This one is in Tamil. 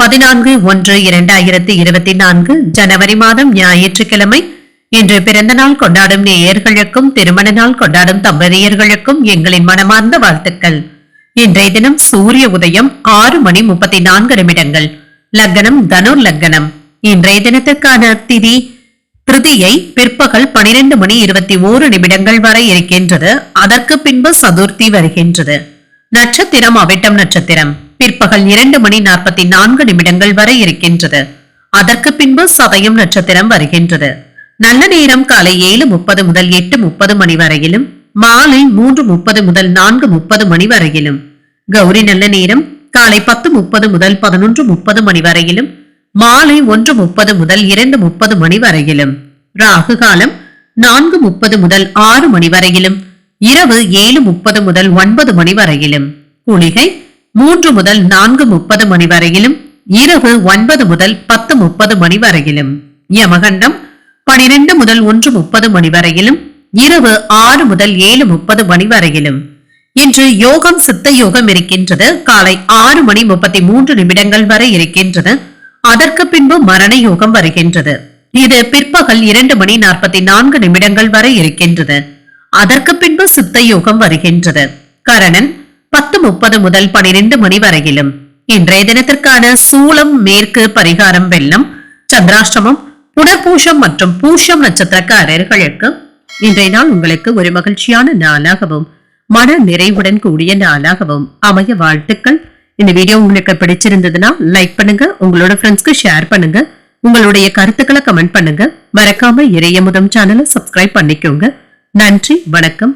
பதினான்கு ஒன்று இரண்டாயிரத்தி இருபத்தி நான்கு ஜனவரி மாதம் ஞாயிற்றுக்கிழமை. இன்று பிறந்த நாள் கொண்டாடும் நேயர்களுக்கும் திருமண நாள் கொண்டாடும் தம்பதியர்களுக்கும் எங்களின் மனமார்ந்த வாழ்த்துக்கள். இன்றைய தினம் சூரிய உதயம் ஆறு மணி முப்பத்தி நான்கு நிமிடங்கள். லக்னம் தனுர் லக்னம் இன்றைய தினத்திற்கான திதி திருதியை பிற்பகல் பனிரெண்டு மணி இருபத்தி ஓரு நிமிடங்கள் வரை இருக்கின்றது. அதற்கு பின்பு சதுர்த்தி வருகின்றது. நட்சத்திரம் அவிட்டம் நட்சத்திரம். பிற்பகல் இரண்டு மணி நாற்பத்தி நான்கு நிமிடங்கள் வரை இருக்கின்றது. அதற்கு பின்பு சதயம் நட்சத்திரம் வருகின்றது. நல்ல நேரம் காலை ஏழு முப்பது முதல் எட்டு முப்பது மணி வரையிலும் மாலை மூன்று முப்பது முதல் நான்கு முப்பது மணி வரையிலும். கௌரி நல்ல நேரம் காலை பத்து முப்பது முதல் பதினொன்று முப்பது மணி வரையிலும் மாலை ஒன்று முப்பது முதல் இரண்டு முப்பது மணி வரையிலும். ராகு காலம் நான்கு முப்பது முதல் ஆறு மணி வரையிலும் இரவு ஏழு முப்பது முதல் ஒன்பது மணி வரையிலும். குளிகை மூன்று முதல் நான்கு முப்பது மணி வரையிலும் இரவு ஒன்பது முதல் பத்து முப்பது மணி வரையிலும். யமகண்டம் பனிரெண்டு முதல் ஒன்று முப்பது மணி வரையிலும் இரவு ஆறு முதல் ஏழு முப்பது மணி வரையிலும். இன்று யோகம் சித்த யோகம் இருக்கின்றது. காலை ஆறு மணி முப்பத்தி மூன்று நிமிடங்கள் வரை இருக்கின்றது. அதற்கு பின்பு மரண யோகம் வருகின்றது. இது பிற்பகல் இரண்டு மணி நாற்பத்தி நான்கு நிமிடங்கள் வரை இருக்கின்றது. அதற்கு பின்பு சித்த யோகம் வருகின்றது. கரணன் பத்து முப்பது முதல் பனிரெண்டு மணி வரையிலும். இன்றைய தினத்திற்கான சூளம் மேற்கு பரிகாரம் வெள்ளம் சந்திராஷ்டமம் புனர்பூஷம் மற்றும் பூஷம் நட்சத்திரக்காரர்களுக்கு இன்றைய நாள் உங்களுக்கு ஒரு மகிழ்ச்சியான நாளாகவும் மன நிறைவுடன் கூடிய நாளாகவும் அமைய வாழ்த்துக்கள். இந்த வீடியோ உங்களுக்கு பிடிச்சிருந்ததுன்னா லைக் பண்ணுங்க உங்களோட ஃப்ரெண்ட்ஸ்க்கு ஷேர் பண்ணுங்க உங்களுடைய கருத்துக்களை கமெண்ட் பண்ணுங்க. மறக்காம இறைய முதம் சேனலை சப்ஸ்கிரைப் பண்ணிக்கோங்க. நன்றி வணக்கம்.